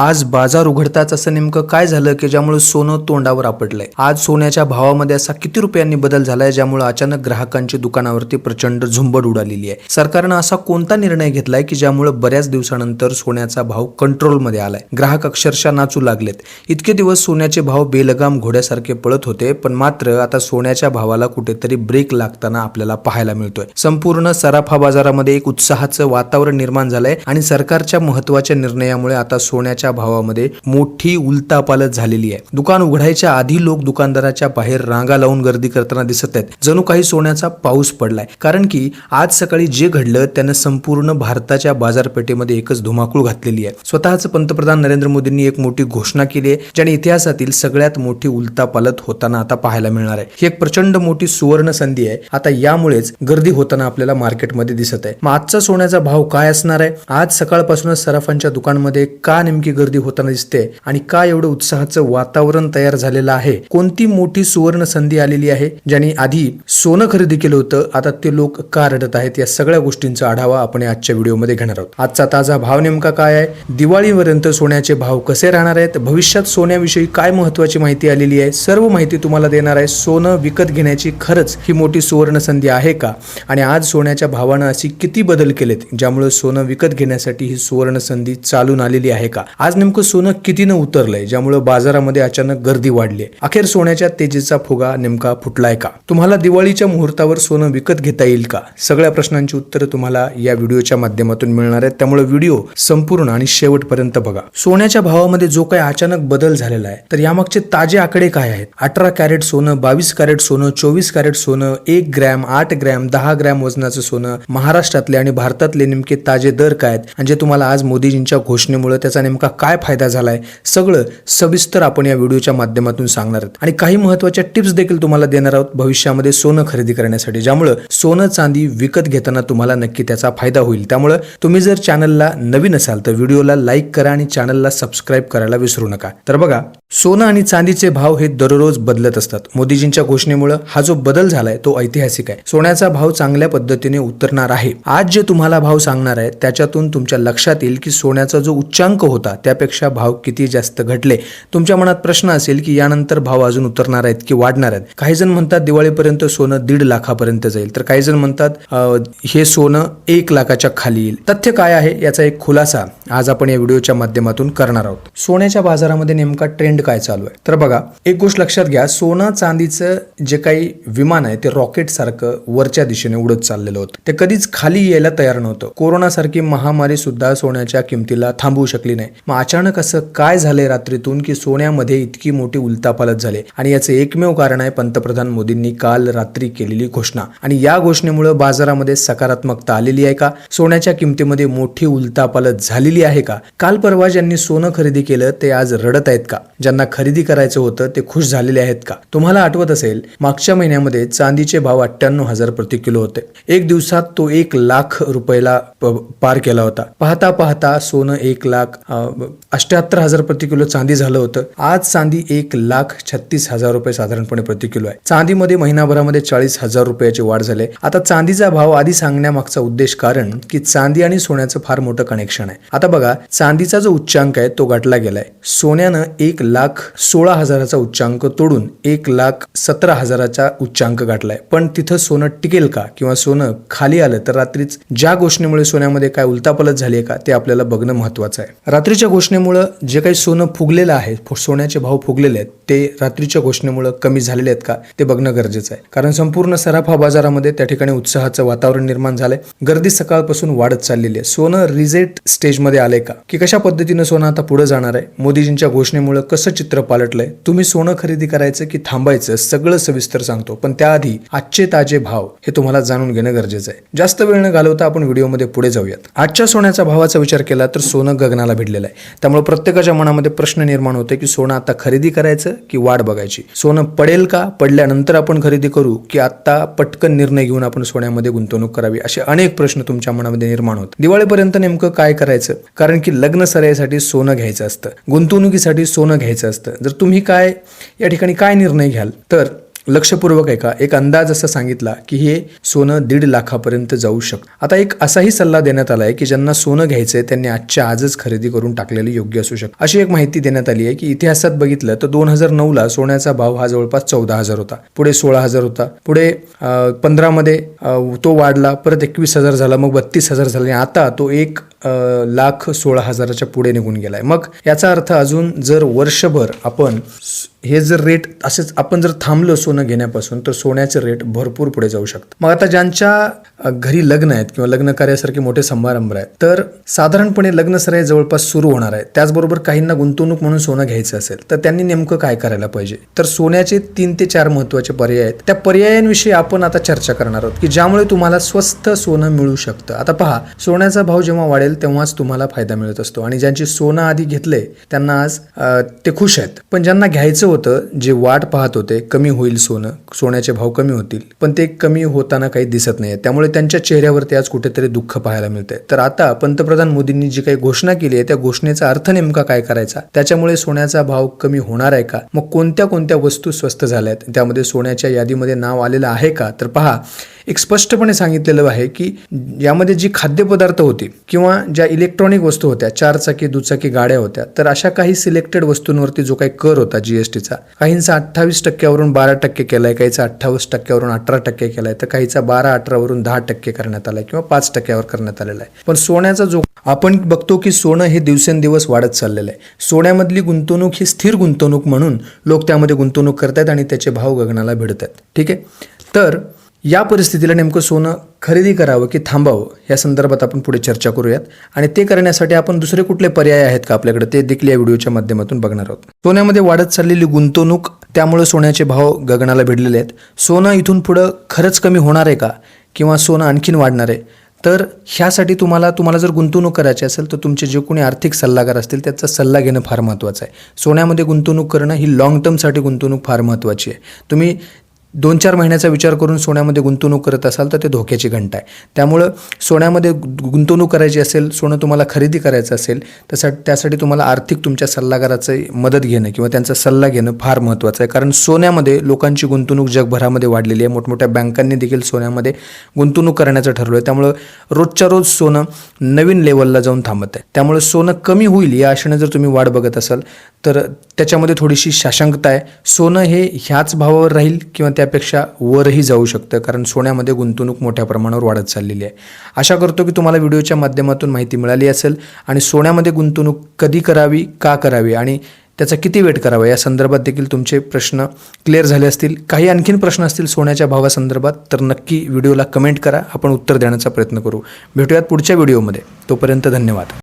आज बाजार उघडताच असं नेमकं काय झालं की ज्यामुळे सोनं तोंडावर आपटलंय? आज सोन्याच्या भावामध्ये असा किती रुपयांनी बदल झालाय ज्यामुळे अचानक ग्राहकांची दुकानावरती प्रचंड झुंबड उडालेली आहे? सरकारनं असा कोणता निर्णय घेतलाय की ज्यामुळे बऱ्याच दिवसानंतर सोन्याचा भाव कंट्रोलमध्ये आलाय? ग्राहक अक्षरशः नाचू लागलेत. इतके दिवस सोन्याचे भाव बेलगाम घोड्यासारखे पळत होते पण मात्र आता सोन्याच्या भावाला कुठेतरी ब्रेक लागताना आपल्याला पाहायला मिळतोय. संपूर्ण सराफा बाजारामध्ये एक उत्साहाचं वातावरण निर्माण झालंय आणि सरकारच्या महत्त्वाच्या निर्णयामुळे आता सोन्याच्या भावामध्ये मोठी उलतापालत झालेली आहे. दुकान उघडायच्या आधी लोक दुकानदाराच्या बाहेर रांगा लावून गर्दी करताना दिसत आहेत. जणू काही सोन्याचा पाऊस पडलाय. कारण की आज सकाळी जे घडलं त्यानं संपूर्ण भारताच्या बाजारपेठेमध्ये एकच धुमाकूळ घातलेली आहे. स्वतःच पंतप्रधान नरेंद्र मोदींनी एक मोठी घोषणा केली आहे ज्याने इतिहासातील सगळ्यात मोठी उलतापालत होताना आता पाहायला मिळणार आहे. ही एक प्रचंड मोठी सुवर्ण संधी आहे. आता यामुळेच गर्दी होताना आपल्याला मार्केटमध्ये दिसत आहे. मग आजचा सोन्याचा भाव काय असणार आहे? आज सकाळपासूनच सराफांच्या दुकानमध्ये का नेमकी गर्दी होताना दिसते. आणि का एवढं उत्साहाचं वातावरण तयार झालेलं आहे? कोणती मोठी सुवर्ण संधी आलेली आहे? ज्यांनी आधी सोनं खरेदी केलं होतं आता ते लोक का रडत आहेत? या सगळ्या गोष्टींचा आढावा आपण आजच्या व्हिडिओमध्ये घेणार आहोत. आजचा ताजा भाव नेमका काय आहे? दिवाळीपर्यंत सोन्याचे भाव कसे राहणार आहेत? भविष्यात सोन्याविषयी काय महत्वाची माहिती आलेली आहे? सर्व माहिती तुम्हाला देणार आहे सोनं विकत घेण्याची खरंच ही मोठी सुवर्ण संधी आहे का? आणि आज सोन्याच्या भावानं अशी किती बदल केलेत ज्यामुळे सोनं विकत घेण्यासाठी ही सुवर्ण संधी चालून आलेली आहे का? आज नेमकं सोनं कितीनं उतरलंय ज्यामुळे बाजारामध्ये अचानक गर्दी वाढली आहे अखेर सोन्याच्या तेजीचा फुगा नेमका फुटलाय का? तुम्हाला दिवाळीच्या मुहूर्तावर सोनं विकत घेता येईल का? सगळ्या प्रश्नांची उत्तरं तुम्हाला या व्हिडिओच्या माध्यमातून मिळणार आहेत. त्यामुळे व्हिडिओ संपूर्ण आणि शेवटपर्यंत बघा. सोन्याच्या भावामध्ये जो काही अचानक बदल झालेला आहे तर यामागचे ताजे आकडे काय आहेत? अठरा कॅरेट सोनं बावीस कॅरेट सोनं चोवीस कॅरेट सोनं एक ग्रॅम आठ ग्रॅम दहा ग्रॅम वजनाचं सोनं महाराष्ट्रातले आणि भारतातले नेमके ताजे दर काय आहेत? आणि जे तुम्हाला आज मोदीजींच्या घोषणेमुळे त्याचा नेमका काय फायदा झालाय? सगळं सविस्तर आपण या व्हिडिओच्या माध्यमातून सांगणार आहोत. आणि काही महत्त्वाच्या टिप्स देखील तुम्हाला देणार आहोत भविष्यामध्ये सोनं खरेदी करण्यासाठी. ज्यामुळं सोनं चांदी विकत घेताना तुम्हाला नक्की त्याचा फायदा होईल. त्यामुळं तुम्ही जर चॅनलला नवीन असाल तर व्हिडिओला लाईक करा आणि चॅनलला सबस्क्राईब करायला विसरू नका. तर बघा सोनं आणि चांदीचे भाव हे दररोज बदलत असतात. मोदीजींच्या घोषणेमुळे हा जो बदल झालाय तो ऐतिहासिक आहे. सोन्याचा भाव चांगल्या पद्धतीने उतरणार आहे. आज जे तुम्हाला भाव सांगणार आहे त्याच्यातून तुमच्या लक्षात येईल की सोन्याचा जो उच्चांक होता त्यापेक्षा भाव किती जास्त घटले? तुमच्या मनात प्रश्न असेल की यानंतर भाव अजून उतरणार आहेत की वाढणार आहेत? काही जण म्हणतात दिवाळीपर्यंत सोनं दीड लाखापर्यंत जाईल. तर काही जण म्हणतात हे सोनं एक लाखाच्या खाली येईल. तथ्य काय आहे याचा एक खुलासा आज आपण या व्हिडिओच्या माध्यमातून करणार आहोत. सोन्याच्या बाजारामध्ये नेमका ट्रेंड काय चालू आहे? तर बघा एक गोष्ट लक्षात घ्या सोनं चांदीचं जे काही विमान आहे ते रॉकेट सारखं वरच्या दिशेने उडत चाललेलं होतं. ते कधीच खाली यायला तयार नव्हतं. कोरोना सारखी महामारी सुद्धा सोन्याच्या किमतीला थांबवू शकली नाही. मग अचानक असं काय झालंय रात्रीतून की सोन्यामध्ये इतकी मोठी उलतापालत झाली? आणि याचं एकमेव कारण आहे पंतप्रधान मोदींनी काल रात्री केलेली घोषणा. आणि या घोषणेमुळे बाजारामध्ये सकारात्मकता आलेली आहे का? सोन्याच्या किमतीमध्ये मोठी उलतापालत झालेली आहे का? काल परवा ज्यांनी सोनं खरेदी केलं ते आज रडत आहेत का? ज्यांना खरेदी करायचं होतं ते खुश झालेले आहेत का? तुम्हाला आठवत असेल मागच्या महिन्यामध्ये चांदीचे भाव अठ्ठ्याण्णव हजार प्रति किलो होते. एक दिवसात तो एक लाख रुपयाला पार केला होता. पाहता पाहता सोनं एक लाख अष्ट्याहत्तर हजार प्रति किलो चांदी झालं होतं. आज चांदी एक लाख छत्तीस हजार रुपये साधारणपणे प्रति किलो आहे. चांदीमध्ये महिनाभरामध्ये चाळीस हजार रुपयाची वाढ झाली आता चांदीचा भाव आधी सांगण्यामागचा उद्देश कारण की चांदी आणि सोन्याचं फार मोठं कनेक्शन आहे. आता बघा चांदीचा जो उच्चांक आहे तो गाठला गेलाय. सोन्यानं एक लाख सोळा हजाराचा उच्चांक तोडून एक लाख सतरा हजाराचा उच्चांक गाठलाय. पण तिथं सोनं टिकेल का किंवा सोनं खाली आलं तर रात्रीच ज्या गोष्टीमुळे सोन्यामध्ये काय उलतापलत झाली आहे का ते आपल्याला बघणं महत्वाचं आहे. रात्रीच्या घोषणेमुळं जे काही सोनं फुगलेलं आहे सोन्याचे भाव फुगलेले आहेत ते रात्रीच्या घोषणेमुळं कमी झालेले आहेत का ते बघणं गरजेचं आहे. कारण संपूर्ण सराफा बाजारामध्ये त्या ठिकाणी उत्साहाचं वातावरण निर्माण झालंय. गर्दी सकाळपासून वाढत चाललेली आहे. सोनं रिजेट स्टेजमध्ये आलंय का? की कशा पद्धतीनं सोनं आता पुढे जाणार आहे? मोदीजींच्या घोषणेमुळे कसं चित्र पालटलंय? तुम्ही सोनं खरेदी करायचं की थांबायचं सगळं सविस्तर सांगतो. पण त्याआधी आजचे ताजे भाव हे तुम्हाला जाणून घेणं गरजेचं आहे. जास्त वेळ न घालवता आपण व्हिडिओमध्ये पुढे जाऊयात. आजच्या सोन्याचा भावाचा विचार केला तर सोनं गगनाला भिडलेलं आहे. त्यामुळे प्रत्येकाच्या मनामध्ये प्रश्न निर्माण होते की सोनं आता खरेदी करायचं की वाट बघायची? सोनं पडेल का? पडल्यानंतर आपण खरेदी करू की आता पटकन निर्णय घेऊन आपण सोन्यामध्ये गुंतवणूक करावी? असे अनेक प्रश्न तुमच्या मनामध्ये निर्माण होत दिवाळीपर्यंत नेमकं काय करायचं? कारण की लग्न सराईसाठी सोनं घ्यायचं असतं. गुंतवणुकीसाठी सोनं घ्यायचं असतं. जर तुम्ही काय या ठिकाणी काय निर्णय घ्याल? तर लक्षपूर्वक आहे का एक अंदाज असा सांगितला की हे सोनं दीड लाखापर्यंत जाऊ शकतं. आता एक असाही सल्ला देण्यात आला आहे की ज्यांना सोनं घ्यायचं आहे त्यांनी आजच्या आजच खरेदी करून टाकलेले योग्य असू शकतं. अशी एक माहिती देण्यात आली आहे की इतिहासात बघितलं तर दोन हजार नऊला सोन्याचा भाव हा जवळपास चौदा हजार होता. पुढे सोळा हजार होता. पुढे पंधरामध्ये तो वाढला परत एकवीस हजार झाला मग बत्तीस हजार झाला आणि आता तो एक लाख सोळा हजाराच्या पुढे निघून गेलाय. मग याचा अर्थ अजून जर वर्षभर आपण हे जर रेट असेच आपण जर थांबलो सोनं घेण्यापासून तर सोन्याचे रेट भरपूर पुढे जाऊ शकतात. मग आता ज्यांच्या घरी लग्न आहेत किंवा लग्न कार्यासारखे मोठे समारंभ आहेत तर साधारणपणे लग्न सराई जवळपास सुरू होणार आहे. त्याचबरोबर काहींना गुंतवणूक म्हणून सोनं घ्यायचं असेल तर त्यांनी नेमकं काय करायला पाहिजे? तर सोन्याचे तीन ते चार महत्त्वाचे पर्याय आहेत. त्या पर्यायांविषयी आपण आता चर्चा करणार आहोत की ज्यामुळे तुम्हाला स्वस्त सोनं मिळू शकतं. आता पहा सोन्याचा भाव जेव्हा वाढेल तेव्हाच तुम्हाला फायदा मिळत असतो. आणि ज्यांची सोनं आधी घेतले त्यांना आज ते खुश आहेत. पण ज्यांना घ्यायचं होतं जे वाट पाहत होते कमी होईल सोनं सोन्याचे भाव कमी होतील. पण ते कमी होताना काही दिसत नाही त्यामुळे त्यांच्या चेहऱ्यावरती आज कुठेतरी दुःख पाहायला मिळतंय. तर आता पंतप्रधान मोदींनी जी काही घोषणा केली आहे त्या घोषणेचा अर्थ नेमका काय करायचा? त्याच्यामुळे सोन्याचा भाव कमी होणार आहे का? मग कोणत्या कोणत्या वस्तू स्वस्त झाल्या आहेत त्यामध्ये सोन्याच्या यादीमध्ये नाव आलेलं आहे का? तर पहा एक स्पष्टपणे सांगितलेलं आहे की यामध्ये जी खाद्यपदार्थ होते किंवा ज्या इलेक्ट्रॉनिक वस्तू होत्या चारचाकी दुचाकी गाड्या होत्या तर अशा काही सिलेक्टेड वस्तूंवरती जो काही कर होता जीएसटीचा काहींचा अठ्ठावीस टक्क्यावरून बारा टक्के केलाय काहीचा अठ्ठावीस टक्क्यावरून अठरा टक्के केलाय तर काहीचा बारा अठरावरून दहा टक्के करण्यात आलाय किंवा पाच टक्क्यावर करण्यात आलेला आहे. पण सोन्याचा जो आपण बघतो की सोनं हे दिवसेंदिवस वाढत चाललेलं आहे. सोन्यामधली गुंतवणूक ही स्थिर गुंतवणूक म्हणून लोक त्यामध्ये गुंतवणूक करतायत आणि त्याचे भाव गगनाला भिडतात ठीक आहे? तर या परिस्थितीला नेमकं सोनं खरेदी करावं की थांबावं या संदर्भात आपण पुढे चर्चा करूयात. आणि ते करण्यासाठी आपण दुसरे कुठले पर्याय आहेत का आपल्याकडे ते देखील या व्हिडिओच्या माध्यमातून बघणार आहोत. सोन्यामध्ये वाढत चाललेली गुंतवणूक त्यामुळे सोन्याचे भाव गगनाला भिडलेले आहेत. सोनं इथून पुढं खरंच कमी होणार आहे का? किंवा सोनं आणखीन वाढणार आहे? तर ह्यासाठी तुम्हाला तुम्हाला जर गुंतवणूक करायची असेल तर तुमचे जे कोणी आर्थिक सल्लागार असतील त्याचा सल्ला घेणं फार महत्त्वाचं आहे. सोन्यामध्ये गुंतवणूक करणं ही लाँग टर्मसाठी गुंतवणूक फार महत्त्वाची आहे. तुम्ही दोन चार महिन्याचा विचार करून सोन्यामध्ये गुंतवणूक करत असाल तर ते धोक्याची घंटा आहे. त्यामुळं सोन्यामध्ये गु- गुंतवणूक करायची असेल सोनं तुम्हाला खरेदी करायचं असेल तसा त्यासाठी तुम्हाला आर्थिक तुमच्या सल्लागाराचं मदत घेणं किंवा त्यांचा सल्ला घेणं फार महत्त्वाचं आहे. कारण सोन्यामध्ये लोकांची गुंतवणूक जगभरामध्ये वाढलेली आहे. मोठमोठ्या बँकांनी देखील सोन्यामध्ये गुंतवणूक करण्याचं ठरवलं आहे त्यामुळं रोजच्या रोज सोनं नवीन लेवलला जाऊन थांबत आहे. त्यामुळे सोनं कमी होईल या आशेने जर तुम्ही वाट बघत असाल तर त्याच्यामध्ये थोडीशी शाशंकता आहे. सोनं हे ह्याच भावावर राहील किंवा त्यापेक्षा वरही जाऊ शकतं कारण सोन्यामध्ये गुंतवणूक मोठ्या प्रमाणावर वाढत चाललेली आहे. आशा करतो की तुम्हाला व्हिडिओच्या माध्यमातून माहिती मिळाली असेल आणि सोन्यामध्ये गुंतवणूक कधी करावी का करावी आणि त्याचा किती वेट करावा या संदर्भात देखील तुमचे प्रश्न क्लिअर झाले असतील. काही आणखीन प्रश्न असतील सोन्याच्या भावासंदर्भात तर नक्की व्हिडिओला कमेंट करा. आपण उत्तर देण्याचा प्रयत्न करू. भेटूयात पुढच्या व्हिडिओमध्ये. तोपर्यंत धन्यवाद.